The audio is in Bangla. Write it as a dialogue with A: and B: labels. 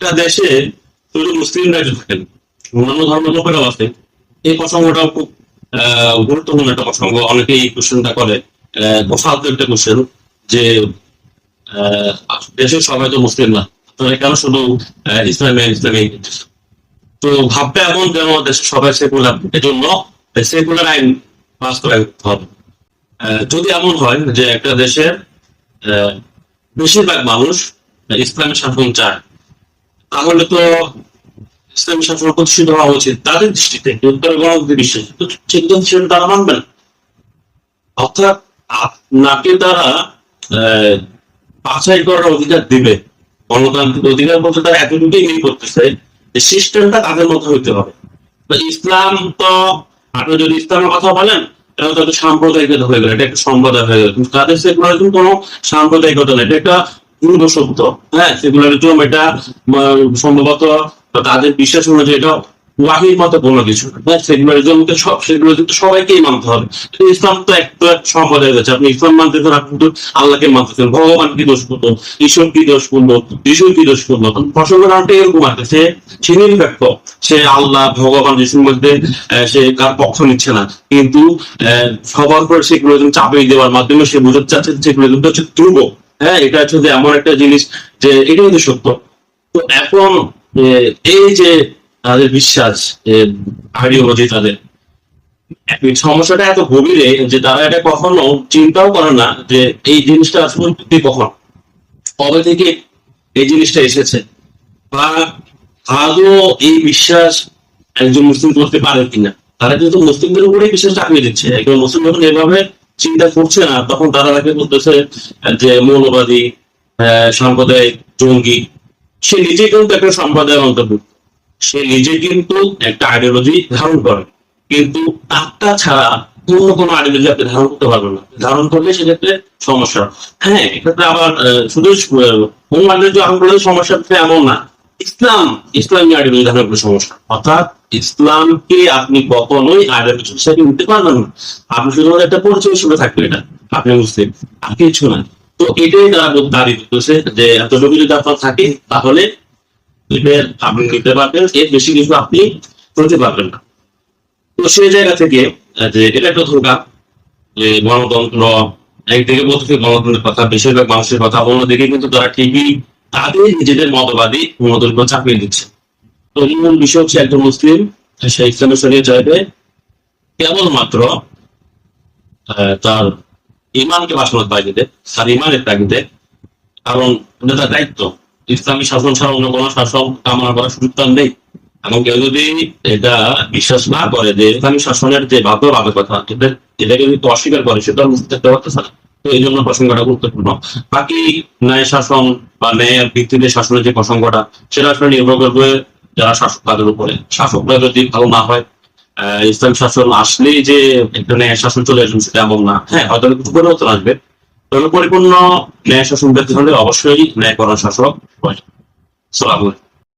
A: একটা দেশে শুধু মুসলিমরা থাকেন। অন্যান্য ধর্মের লোকেরাও আছে। এই প্রসঙ্গটাও খুব গুরুত্বপূর্ণ একটা প্রসঙ্গ। অনেকে এই কোশ্চেনটা করে। ফালতু একটা কোশ্চেন যে দেশের সবাই তো মুসলিম না। কেন শুধু ইসলামে, ইসলামী তো ভাবটা এমন যেন দেশের সবাই সেকুলার। এজন্য সেকুলার আইন পাস করে হবে। যদি এমন হয় যে একটা দেশের বেশিরভাগ মানুষ ইসলামের শাসন চায় তাহলে তো ইসলামী শাসন প্রতিষ্ঠিত হওয়া উচিত। তাদের দৃষ্টিতে উত্তর গণতন্ত্রের বিশ্বাস সেটা তারা মানবে অর্থাৎ আপনাকে তারা বাছাই করার অধিকার দিবে। গণতান্ত্রিক অধিকার বলতে তারা এতটুকুই মিল করতেছে যে সিস্টেমটা তাদের মতো হইতে হবে। ইসলাম তো, আপনি যদি ইসলামের কথা বলেন, তাহলে তো একটা সাম্প্রদায়িকতা হয়ে গেল, এটা একটা সম্প্রদায় হয়ে গেল। তাদের সেকুলারিজম কোনো সাম্প্রদায়িকতা নেই। এটা একটা পূর্ব সত্য। হ্যাঁ সেকুলারিজম এটা সম্ভবত তাদের বিশ্বাস অনুযায়ী এটা ওয়াহির মতো কোনো কিছু। হ্যাঁ সেকুলারিজমকে সব সেকুলারিজম তো সবাইকেই মানতে হবে। ইসলাম তো একটা সম্প্রদায় আছে আপনি ইসলাম মানতেছেন আপনি তো আল্লাহকে মানতেছেন ভগবান কি দোষ করল? ঈশ্বর কি দোষ করল? যিশু কি দোষ করল? প্রসঙ্গ নামটা এরকম আছে, সে সে নিরপেক্ষ সে আল্লাহ, ভগবান, যিশুর মধ্যে সে কার পক্ষ নিচ্ছে না। কিন্তু সবার পর সেকুলারিজম চাপিয়ে দেওয়ার মাধ্যমে সে বোঝাতে চাচ্ছে সেকুলারিজমটা হচ্ছে ধ্রুব। হ্যাঁ এটা হচ্ছে যে এমন একটা জিনিস যে এটা কিন্তু সত্য। তো এখন এই যে তাদের বিশ্বাস আইডিওলজি তাদের সমস্যাটা এত গভীরে যে তারা এটা কখনো চিন্তাও করে না যে এই জিনিসটা আসলে কখন, কবে থেকে এই জিনিসটা এসেছে। বা আদৌ এই বিশ্বাস একজন মুসলিম করতে পারে কিনা? তারা কিন্তু মুসলিমদের উপরেই বিশ্বাস চাপিয়ে দিচ্ছে। একজন মুসলিম যখন এভাবে চিন্তা করছে না। তখন তারা তাকে বলতেছে যে মৌলবাদী সাম্প্রদায়িক জঙ্গি, সে নিজে কিন্তু একটা সম্প্রদায়ের অন্তর্ভুক্ত। সে নিজে কিন্তু একটা আইডিওলজি ধারণ করে। কিন্তু তারটা ছাড়া অন্য কোনো আইডিওলজি আপনি ধারণ করতে পারবেন না। ধারণ করলে সেক্ষেত্রে সমস্যা। হ্যাঁ এক্ষেত্রে আবার শুধু অন্য আইডিওলজি করলে সমস্যা এমন না। ইসলাম, ইসলামী আইডিওলজি ধারণ করলে সমস্যা। অর্থাৎ ইসলামকে আপনি কখনোই আইডিওলজি হিসেবে নিতে পারবেন না। আপনি শুধুমাত্র একটা পরিচয় হিসেবে থাকবে এটা। আপনি মুসলিম আর কিছু না। তো এটাই তারা দাবি করতেছে যে এতটুকু যদি আপনার থাকে, তাহলে আপনি নিতে পারবেন, এর বেশি কিছু আপনি করতে পারবেন না। তো সেই জায়গা থেকে যে এটা একটা ধোকা, যে গণতন্ত্র, একদিকে বলতেছে গণতন্ত্রের কথা, বেশিরভাগ মানুষের কথা, অন্যদিকে কিন্তু তারা ঠিকই তাদের নিজেদের মতবাদী মতগুলো চাপিয়ে দিচ্ছে। তো মূল বিষয় হচ্ছে একজন মুসলিম সে ইসলামের সঙ্গে চাইবে কেবলমাত্র তার ইমানকে বাসনত বাজিতে তার ইমানের তাগিদে। কারণ এটা তার দায়িত্ব। ইসলামী শাসন ছাড়া অন্য কোনো শাসন কামনা করার সুযোগ তার নেই। এবং কেউ যদি এটা বিশ্বাস না করে যে ইসলামী শাসনের যে বাধ্য বাধকতা কথা এটাকে যদি অস্বীকার করে সেটা বুঝতে পারতেছে না তো এই জন্য প্রসঙ্গটা গুরুত্বপূর্ণ। বাকি ন্যায় শাসন বা ন্যায়ের ভিত্তিতে শাসনের যে প্রসঙ্গটা, সেটা আসলে নির্ভর করবে যারা শাসক তাদের উপরে। শাসকরা যদি ভালো না হয় ইসলাম শাসন আসলেই যে ন্যায় শাসন চলে আসবে সেটা এমন না। হ্যাঁ হয়তো কিছু পরিবর্তন আসবে। পরিপূর্ণ ন্যায় শাসন পেতে হলে অবশ্যই ন্যায় করার শাসক হয়। সালাম